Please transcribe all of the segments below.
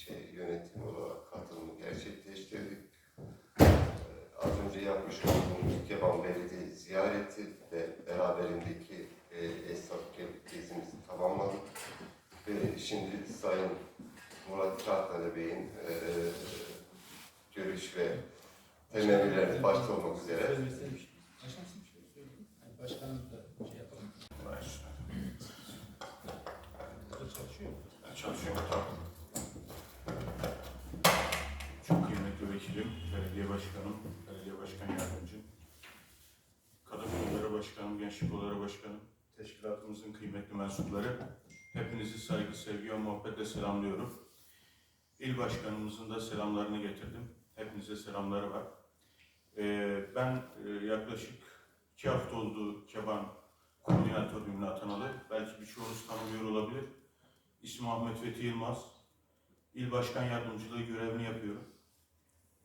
ilçe yönetimi olarak katılımı gerçekleştirdik. Ee, Az önce yapmış olduğumuz Keban Belediye ziyareti ve beraberindeki e, esnaf ge- gezimizi tamamladık. Ve şimdi Sayın Murat Kağıtları Bey'in e, görüş ve temennilerini başta olmak üzere şey başkanım da şey yapalım. Çalışıyor. Ben çalışıyorum tamam. Çok kıymetli vekilim, belediye başkanım, belediye başkan yardımcım, kadın kolları başkanım, gençlik kolları başkanım, teşkilatımızın kıymetli mensupları, hepinizi saygı, sevgi ve muhabbetle selamlıyorum. İl başkanımızın da selamlarını getirdim. Hepinize selamları var. Ee, ben e, yaklaşık iki hafta oldu Keban koordinatörlüğüne atanalı. Belki birçoğunuz tanımıyor olabilir. İsmim Ahmet Fethi Yılmaz. İl Başkan Yardımcılığı görevini yapıyorum.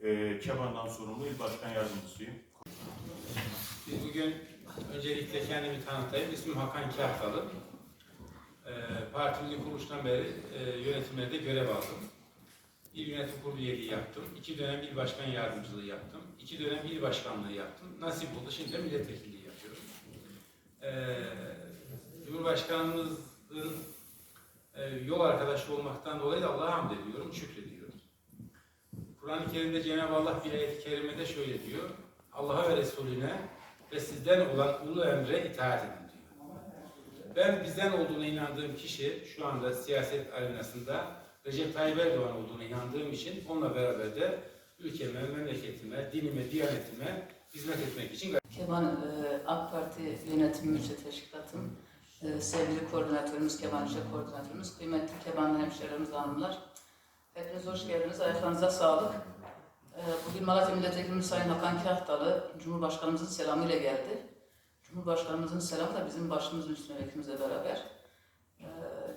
Ee, Keban'dan sorumlu İl Başkan Yardımcısıyım. Biz bugün öncelikle kendimi tanıtayım. İsmim Hakan Kahtalı. Ee, partimizin kuruluştan beri e, yönetimlerde görev aldım. İl yönetim kurulu üyeliği yaptım. İki dönem il başkan yardımcılığı yaptım. İki dönem il başkanlığı yaptım. Nasip oldu şimdi de milletvekilliği yapıyorum. Ee, Cumhurbaşkanımızın e, yol arkadaşı olmaktan dolayı da Allah'a hamd ediyorum, şükrediyorum. Kur'an-ı Kerim'de Cenab-ı Allah bir ayet-i kerimede şöyle diyor. Allah'a ve Resulüne ve sizden olan ulu emre itaat edin diyor. Ben bizden olduğuna inandığım kişi şu anda siyaset arenasında Recep Tayyip Erdoğan olduğuna inandığım için onunla beraber de ülkeme, memleketime, dinime, diyanetime hizmet etmek için Keban e, AK Parti Yönetim Müjde Teşkilatım, e, sevgili koordinatörümüz, Keban İşe koordinatörümüz, kıymetli Keban hemşehrilerimiz, hanımlar. Hepiniz hoş geldiniz, ayaklarınıza sağlık. E, Bugün Malatya Milletvekilimiz Sayın Hakan Kahtalı, Cumhurbaşkanımızın selamıyla geldi. Cumhurbaşkanımızın selamı da bizim başımızın üstüne vekilimizle beraber. E,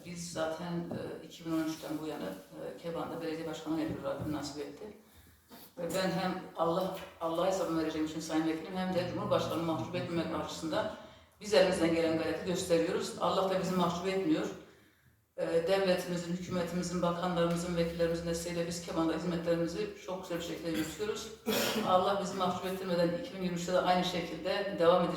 Biz zaten e, 2013'ten bu yana e, Keban'da belediye başkanı yapıyoruz, Rabbim nasip etti. Ve ben hem Allah Allah'a hesabını vereceğim için Sayın Vekilim hem de Cumhurbaşkanı'nı mahcup etmemek açısından biz elimizden gelen gayreti gösteriyoruz. Allah da bizi mahcup etmiyor. Ee, Devletimizin, hükümetimizin, bakanlarımızın, vekillerimizin desteğiyle biz Kemal'da hizmetlerimizi çok güzel bir şekilde yürütüyoruz. Allah bizi mahcup ettirmeden 2023'te de aynı şekilde devam edecek.